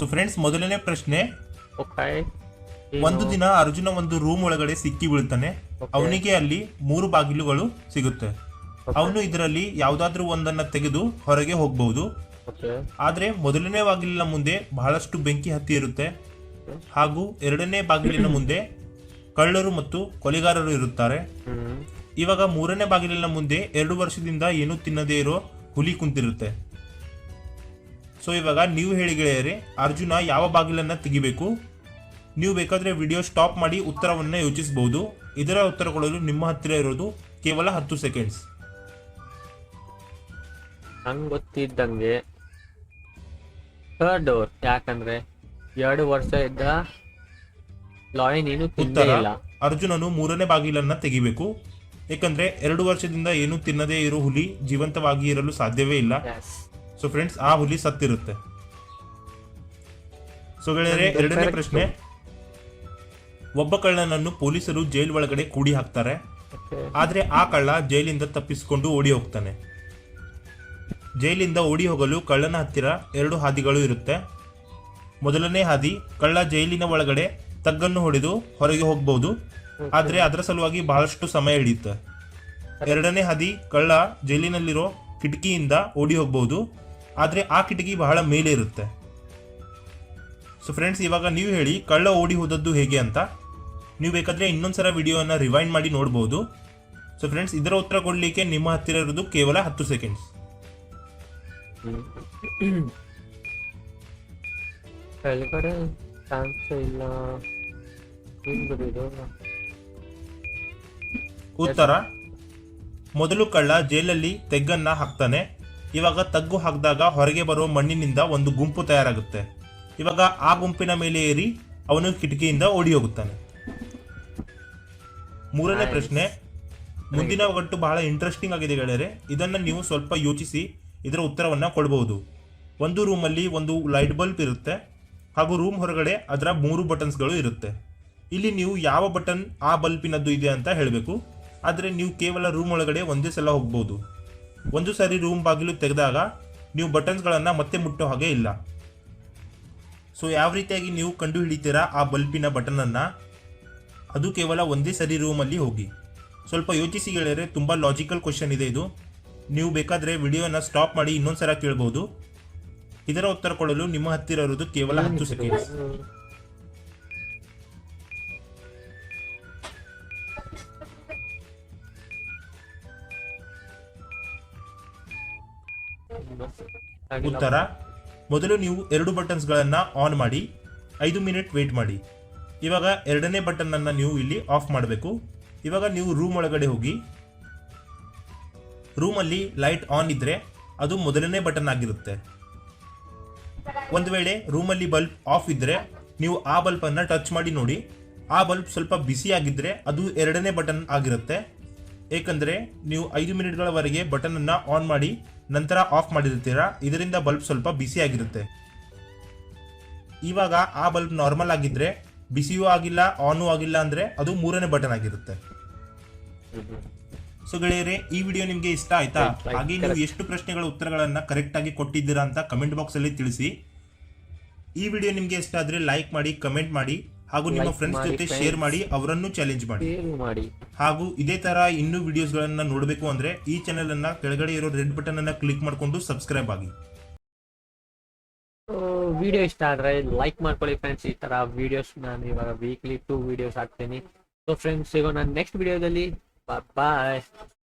So friends ಮೊದಲನೇ ಪ್ರಶ್ನೆ. ಒಂದು ದಿನ ಅರ್ಜುನ ಒಂದು ರೂಮ್ ಒಳಗಡೆ ಸಿಕ್ಕಿ ಬೀಳ್ತಾನೆ. ಅವನಿಗೆ ಅಲ್ಲಿ ಮೂರು ಬಾಗಿಲುಗಳು ಸಿಗುತ್ತೆ. ಅವನು ಇದರಲ್ಲಿ ಯಾವ್ದಾದ್ರೂ ಒಂದನ್ನ ತೆಗೆದು ಹೊರಗೆ ಹೋಗಬಹುದು. ಆದ್ರೆ ಮೊದಲನೇ ಬಾಗಿಲಿನ ಮುಂದೆ ಬಹಳಷ್ಟು ಬೆಂಕಿ ಹತ್ತಿ ಇರುತ್ತೆ. ಹಾಗೂ ಎರಡನೇ ಬಾಗಿಲಿನ ಮುಂದೆ ಕಳ್ಳರು ಮತ್ತು ಕೊಲೆಗಾರರು ಇರುತ್ತಾರೆ. ಇವಾಗ ಮೂರನೇ ಬಾಗಿಲಿನ ಮುಂದೆ ಎರಡು ವರ್ಷದಿಂದ ಏನು ತಿನ್ನದೇ ಇರೋ ಹುಲಿ ಕುಂತಿರುತ್ತೆ. ಸೊ ಇವಾಗ ನೀವು ಹೇಳಿ ಗೆಳೆಯರೆ ಅರ್ಜುನ ಯಾವ ಬಾಗಿಲನ್ನ ತೆಗಿಬೇಕು? ನೀವು ಬೇಕಾದ್ರೆ ವಿಡಿಯೋ ಸ್ಟಾಪ್ ಮಾಡಿ ಉತ್ತರವನ್ನ ಯೋಚಿಸಬಹುದು ಇದರ ಉತ್ತರ ಕೊಡಲು ನಿಮ್ಮ ಹತ್ತಿರ ಇರೋದು ಕೇವಲ ಹತ್ತು ಸೆಕೆಂಡ್ಸ್ ನಂಗೆ ಗೊತ್ತಿದ್ದಂಗೆ ಥರ್ಡ್ ಡೋರ್ ಯಾಕಂದ್ರೆ ಎರಡು ವರ್ಷ ಇದ್ದ ಲಾಯನ್ ಏನು ಉತ್ತರ ಇಲ್ಲ. ಅರ್ಜುನನು ಮೂರನೇ ಬಾಗಿಲನ್ನ ತೆಗಿಬೇಕು. ಯಾಕಂದ್ರೆ ಎರಡು ವರ್ಷದಿಂದ ಏನು ತಿನ್ನದೇ ಇರೋ ಹುಲಿ ಜೀವಂತವಾಗಿ ಇರಲು ಸಾಧ್ಯವೇ ಇಲ್ಲ. ಸೊ ಫ್ರೆಂಡ್ಸ್ ಆ ಹುಲಿ ಸತ್ತಿರುತ್ತೆ. ಸೊ ಗೆಳೆಯರೆ ಎರಡನೇ ಪ್ರಶ್ನೆ. ಒಬ್ಬ ಕಳ್ಳನನ್ನು ಪೊಲೀಸರು ಜೈಲ್ ಒಳಗಡೆ ಕೂಡಿ ಹಾಕ್ತಾರೆ. ಆದ್ರೆ ಆ ಕಳ್ಳ ಜೈಲಿಂದ ತಪ್ಪಿಸಿಕೊಂಡು ಓಡಿ ಹೋಗ್ತಾನೆ. ಜೈಲಿಂದ ಓಡಿ ಹೋಗಲು ಕಳ್ಳನ ಹತ್ತಿರ ಎರಡು ಹಾದಿಗಳು ಇರುತ್ತೆ. ಮೊದಲನೇ ಹಾದಿ ಕಳ್ಳ ಜೈಲಿನ ಒಳಗಡೆ ತಗ್ಗನ್ನು ಹೊಡೆದು ಹೊರಗೆ ಹೋಗಬಹುದು ಆದ್ರೆ ಅದರ ಸಲುವಾಗಿ ಬಹಳಷ್ಟು ಸಮಯ ಹಿಡಿಯುತ್ತೆ. ಎರಡನೇ ಹಾದಿ ಕಳ್ಳ ಜೈಲಿನಲ್ಲಿರೋ ಕಿಟಕಿಯಿಂದ ಓಡಿ ಹೋಗಬಹುದು ಆದ್ರೆ ಆ ಕಿಟಕಿ ಬಹಳ ಮೇಲೆ ಇರುತ್ತೆ. ಸೊ ಫ್ರೆಂಡ್ಸ್ ಇವಾಗ ನೀವು ಹೇಳಿ ಕಳ್ಳ ಓಡಿ ಹೋದದ್ದು ಹೇಗೆ ಅಂತ. ನೀವು ಬೇಕಾದ್ರೆ ಇನ್ನೊಂದ್ಸಲ ವಿಡಿಯೋನ ರಿವೈಂಡ್ ಮಾಡಿ ನೋಡ್ಬೋದು. ಸೊ ಫ್ರೆಂಡ್ಸ್ ಇದರ ಉತ್ತರ ಕೊಡಲಿಕ್ಕೆ ನಿಮ್ಮ ಹತ್ತಿರ ಇರೋದು ಕೇವಲ ಹತ್ತು ಸೆಕೆಂಡ್ಸ್. ಕೆಳಗಡೆ ಚಾನ್ಸ್ ಇಲ್ಲ. ಉತ್ತರ ಮೊದಲು ಕಳ್ಳ ಜೈಲಲ್ಲಿ ತೆಗ್ಗನ್ನ ಹಾಕ್ತಾನೆ. ಇವಾಗ ತಗ್ಗು ಹಾಕಿದಾಗ ಹೊರಗೆ ಬರುವ ಮಣ್ಣಿನಿಂದ ಒಂದು ಗುಂಪು ತಯಾರಾಗುತ್ತೆ. ಇವಾಗ ಆ ಗುಂಪಿನ ಮೇಲೆ ಏರಿ ಅವನು ಕಿಟಕಿಯಿಂದ ಓಡಿ ಹೋಗುತ್ತಾನೆ ಮೂರನೇ ಪ್ರಶ್ನೆ ಮುಂದಿನ ಒಗಟ್ಟು ಬಹಳ ಇಂಟ್ರೆಸ್ಟಿಂಗ್ ಆಗಿದೆ ಗೆಳೆಯರೆ. ಇದನ್ನು ನೀವು ಸ್ವಲ್ಪ ಯೋಚಿಸಿ ಇದರ ಉತ್ತರವನ್ನು ಕೊಡಬಹುದು ಒಂದು ರೂಮಲ್ಲಿ ಒಂದು ಲೈಟ್ ಬಲ್ಬ್ ಇರುತ್ತೆ. ಹಾಗೂ ರೂಮ್ ಹೊರಗಡೆ ಅದರ ಮೂರು ಬಟನ್ಸ್ಗಳು ಇರುತ್ತೆ. ಇಲ್ಲಿ ನೀವು ಯಾವ ಬಟನ್ ಆ ಬಲ್ಬಿನದ್ದು ಇದೆ ಅಂತ ಹೇಳಬೇಕು. ಆದರೆ ನೀವು ಕೇವಲ ರೂಮ್ ಒಳಗಡೆ ಒಂದೇ ಸಲ ಹೋಗ್ಬೋದು. ಒಂದು ಸಾರಿ ರೂಮ್ ಬಾಗಿಲು ತೆಗೆದಾಗ ನೀವು ಬಟನ್ಸ್ಗಳನ್ನು ಮತ್ತೆ ಮುಟ್ಟೋ ಹಾಗೆ ಇಲ್ಲ. ಸೊ ಯಾವ ರೀತಿಯಾಗಿ ನೀವು ಕಂಡು ಹಿಡಿತೀರಾ ಆ ಬಲ್ಬಿನ ಬಟನನ್ನು ಅದು ಕೇವಲ ಒಂದೇ ಸರಿ ರೂಮಲ್ಲಿ ಹೋಗಿ. ಸ್ವಲ್ಪ ಯೋಚಿಸಿ ಹೇಳಿದರೆ ತುಂಬ ಲಾಜಿಕಲ್ ಕ್ವಶನ್ ಇದೆ ಇದು. ನೀವು ಬೇಕಾದರೆ ವಿಡಿಯೋನ ಸ್ಟಾಪ್ ಮಾಡಿ ಇನ್ನೊಂದು ಸಲ ಕೇಳ್ಬೋದು. ಇದರ ಉತ್ತರ ಕೊಡಲು ನಿಮ್ಮ ಹತ್ತಿರ ಇರೋದು ಕೇವಲ ಹತ್ತು ಸೆಕೆಂಡ್ಸ್ ಉತ್ತರ. ಮೊದಲು ನೀವು ಎರಡು ಬಟನ್ಸ್ಗಳನ್ನು ಆನ್ ಮಾಡಿ, ಐದು ಮಿನಿಟ್ ವೇಟ್ ಮಾಡಿ. ಇವಾಗ ಎರಡನೇ ಬಟನ್ ಅನ್ನ ನೀವು ಇಲ್ಲಿ ಆಫ್ ಮಾಡಬೇಕು. ಇವಾಗ ನೀವು ರೂಮ್ ಒಳಗಡೆ ಹೋಗಿ ರೂಮಲ್ಲಿ ಲೈಟ್ ಆನ್ ಇದ್ದರೆ ಅದು ಮೊದಲನೇ ಬಟನ್ ಆಗಿರುತ್ತೆ. ಒಂದು ವೇಳೆ ರೂಮಲ್ಲಿ ಬಲ್ಬ್ ಆಫ್ ಇದ್ದರೆ ನೀವು ಆ ಬಲ್ಬನ್ನು ಟಚ್ ಮಾಡಿ ನೋಡಿ. ಆ ಬಲ್ಬ್ ಸ್ವಲ್ಪ ಬಿಸಿ ಆಗಿದ್ರೆ ಅದು ಎರಡನೇ ಬಟನ್ ಆಗಿರುತ್ತೆ. ಏಕೆಂದರೆ ನೀವು ಐದು ಮಿನಿಟ್ಗಳವರೆಗೆ ಬಟನ್ ಅನ್ನ ಆನ್ ಮಾಡಿ ನಂತರ ಆಫ್ ಮಾಡಿರ್ತೀರಾ? ಇದರಿಂದ ಬಲ್ಬ್ ಸ್ವಲ್ಪ ಬಿಸಿ ಆಗಿರುತ್ತೆ. ಇವಾಗ ಆ ಬಲ್ಬ್ ನಾರ್ಮಲ್ ಆಗಿದ್ರೆ ಬಿಸಿಯೂ ಆಗಿಲ್ಲ ಆನೂ ಆಗಿಲ್ಲ ಅಂದ್ರೆ ಅದು ಮೂರನೇ ಬಟನ್ ಆಗಿರುತ್ತೆ. ಸೊ ಗೆಳೆಯರೆ ಈ ವಿಡಿಯೋ ನಿಮಗೆ ಇಷ್ಟ ಆಯ್ತಾ? ಹಾಗೆ ನೀವು ಎಷ್ಟು ಪ್ರಶ್ನೆಗಳ ಉತ್ತರಗಳನ್ನ ಕರೆಕ್ಟ್ ಆಗಿ ಕೊಟ್ಟಿದ್ದೀರಾ ಅಂತ ಕಮೆಂಟ್ ಬಾಕ್ಸ್ ಅಲ್ಲಿ ತಿಳಿಸಿ. ಈ ವಿಡಿಯೋ ನಿಮಗೆ ಇಷ್ಟ ಆದ್ರೆ ಲೈಕ್ ಮಾಡಿ ಕಮೆಂಟ್ ಮಾಡಿ. ಹಾಗೂ ನಿಮ್ಮ ಫ್ರೆಂಡ್ಸ್ ಜೊತೆ ಶೇರ್ ಮಾಡಿ ಅವರನ್ನು ಚಾಲೆಂಜ್ ಮಾಡಿ. ಮಾಡಿ. ಹಾಗೂ ಇದೇ ತರ ಇನ್ನೂ ವಿಡಿಯೋಸ್ ಗಳನ್ನ ನೋಡಬೇಕು ಅಂದ್ರೆ ಈ ಚಾನೆಲ್ ಅನ್ನ ಕೆಳಗಡೆ ಇರೋ ರೆಡ್ ಬಟನ್ ಅನ್ನ ಕ್ಲಿಕ್ ಮಾಡ್ಕೊಂಡು ಸಬ್ಸ್ಕ್ರೈಬ್ ಆಗಿ. ವಿಡಿಯೋ ಇಷ್ಟ ಆದ್ರೆ ಲೈಕ್ ಮಾಡ್ಕೊಳ್ಳಿ ಫ್ರೆಂಡ್ಸ್ ಈ ತರ ವಿಡಿಯೋಸ್ ನಾನು ಇವಾಗ ವೀಕ್ಲಿ ಟೂ ವಿಡಿಯೋಸ್ ಹಾಕ್ತೇನೆ. ಸೊ ಫ್ರೆಂಡ್ಸ್ ಸಿಗೋಣ ನೆಕ್ಸ್ಟ್ ವಿಡಿಯೋದಲ್ಲಿ ಬಾಯ್